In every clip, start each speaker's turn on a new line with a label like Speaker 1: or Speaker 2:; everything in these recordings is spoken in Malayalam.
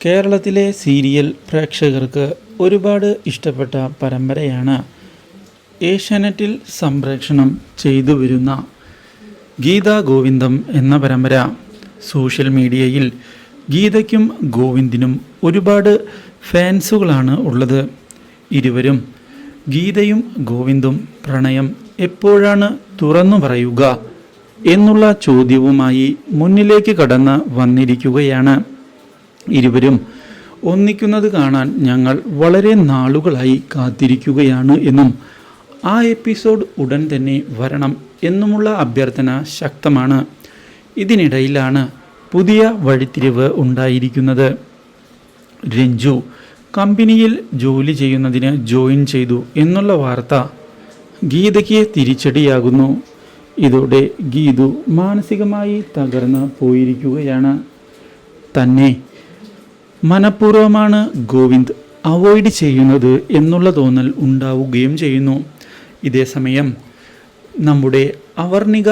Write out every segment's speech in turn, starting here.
Speaker 1: കേരളത്തിലെ സീരിയൽ പ്രേക്ഷകർക്ക് ഒരുപാട് ഇഷ്ടപ്പെട്ട പരമ്പരയാണ് ഏഷ്യാനെറ്റിൽ സംപ്രേക്ഷണം ചെയ്തു വരുന്ന ഗീതാ ഗോവിന്ദം എന്ന പരമ്പര. സോഷ്യൽ മീഡിയയിൽ ഗീതയ്ക്കും ഗോവിന്ദിനും ഒരുപാട് ഫാൻസുകളാണ് ഉള്ളത്. ഇരുവരും ഗീതയും ഗോവിന്ദും പ്രണയം എപ്പോഴാണ് തുറന്നു പറയുക എന്നുള്ള ചോദ്യവുമായി മുന്നിലേക്ക് കടന്ന് വന്നിരിക്കുകയാണ്. ഇരുവരും ഒന്നിക്കുന്നത് കാണാൻ ഞങ്ങൾ വളരെ നാളുകളായി കാത്തിരിക്കുകയാണ് എന്നും ആ എപ്പിസോഡ് ഉടൻ തന്നെ വരണം എന്നുമുള്ള അഭ്യർത്ഥന ശക്തമാണ്. ഇതിനിടയിലാണ് പുതിയ വഴിത്തിരിവ് ഉണ്ടായിരിക്കുന്നത്. രഞ്ജു കമ്പനിയിൽ ജോലി ചെയ്യുന്നതിന് ജോയിൻ ചെയ്തു എന്നുള്ള വാർത്ത ഗീതയ്ക്ക് തിരിച്ചടിയാകുന്നു. ഇതോടെ ഗീതു മാനസികമായി തകർന്ന് പോയിരിക്കുകയാണ്. തന്നെ മനഃപൂർവമാണ് ഗോവിന്ദ് അവോയ്ഡ് ചെയ്യുന്നത് എന്നുള്ള തോന്നൽ ഉണ്ടാവുകയും ചെയ്യുന്നു. ഇതേസമയം നമ്മുടെ അവർണിക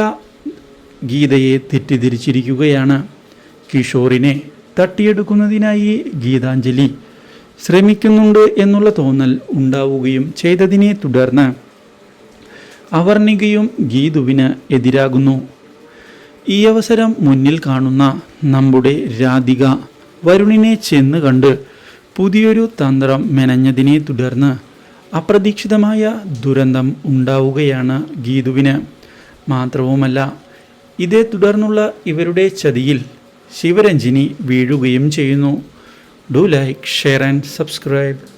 Speaker 1: ഗീതയെ തെറ്റിദ്ധരിച്ചിരിക്കുകയാണ്. കിഷോറിനെ തട്ടിയെടുക്കുന്നതിനായി ഗീതാഞ്ജലി ശ്രമിക്കുന്നുണ്ട് എന്നുള്ള തോന്നൽ ഉണ്ടാവുകയും ചെയ്തതിനെ തുടർന്ന് അവർണികയും ഗീതുവിന് എതിരാകുന്നു. ഈ അവസരം മുന്നിൽ കാണുന്ന നമ്മുടെ രാധിക വരുണിനെ ചെന്ന് കണ്ട് പുതിയൊരു തന്ത്രം മെനഞ്ഞതിനെ തുടർന്ന് അപ്രതീക്ഷിതമായ ദുരന്തം ഉണ്ടാവുകയാണ് ഗീതുവിന്. മാത്രവുമല്ല ഇതേ തുടർന്നുള്ള ഇവരുടെ ചതിയിൽ ശിവരഞ്ജിനി വീഴുകയും ചെയ്യുന്നു. Do like share and subscribe.